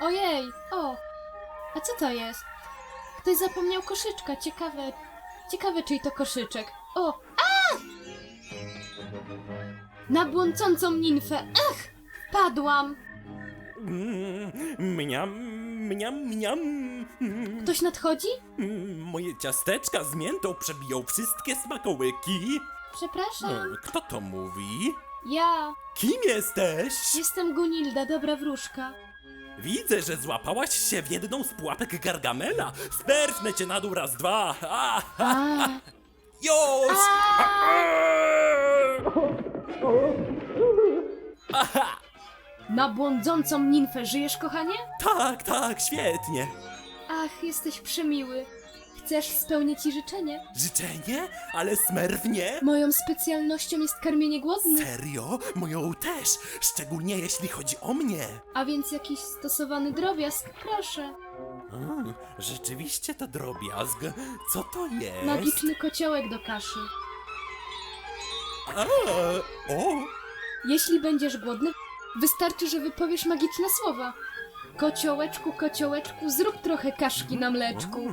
Ojej, o! A co to jest? Ktoś zapomniał koszyczka, ciekawe... Ciekawe, czyj to koszyczek. O! A! Na błądzącą ninfę! Ach! Padłam! Mniam, mniam, mniam. Ktoś nadchodzi? Moje ciasteczka z miętą przebiją wszystkie smakołyki. Przepraszam. Mm, Kto to mówi? Ja Kim jesteś? jestem Gunilda, dobra wróżka. Widzę, że złapałaś się w jedną z pułapek Gargamela. Sperchnę cię na dół raz, dwa. A, A, już! na błądzącą ninfę żyjesz, kochanie? Tak, tak, świetnie. Ach, jesteś przemiły. Chcesz spełnić ci życzenie? Życzenie? Ale smerw nie? Moją specjalnością jest karmienie głodnych, Serio? Moją też. Szczególnie jeśli chodzi o mnie. a więc jakiś stosowany drobiazg, proszę. Mm, rzeczywiście to drobiazg. Co to jest? Magiczny kociołek do kaszy. A, o! Jeśli będziesz głodny, wystarczy, że wypowiesz magiczne słowa. Kociołeczku, kociołeczku, zrób trochę kaszki na mleczku.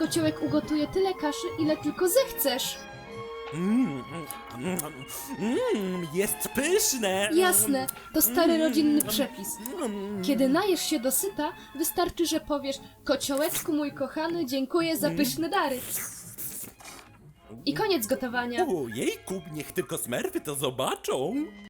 Kociołek ugotuje tyle kaszy, ile tylko zechcesz. Mm, mm, mm, jest pyszne. Jasne, to stary rodzinny przepis. Mm, Kiedy najesz się dosyta, wystarczy, że powiesz Kociołeczku mój kochany, dziękuję za pyszne dary. I koniec gotowania. Ojejku, niech tylko smerwy to zobaczą.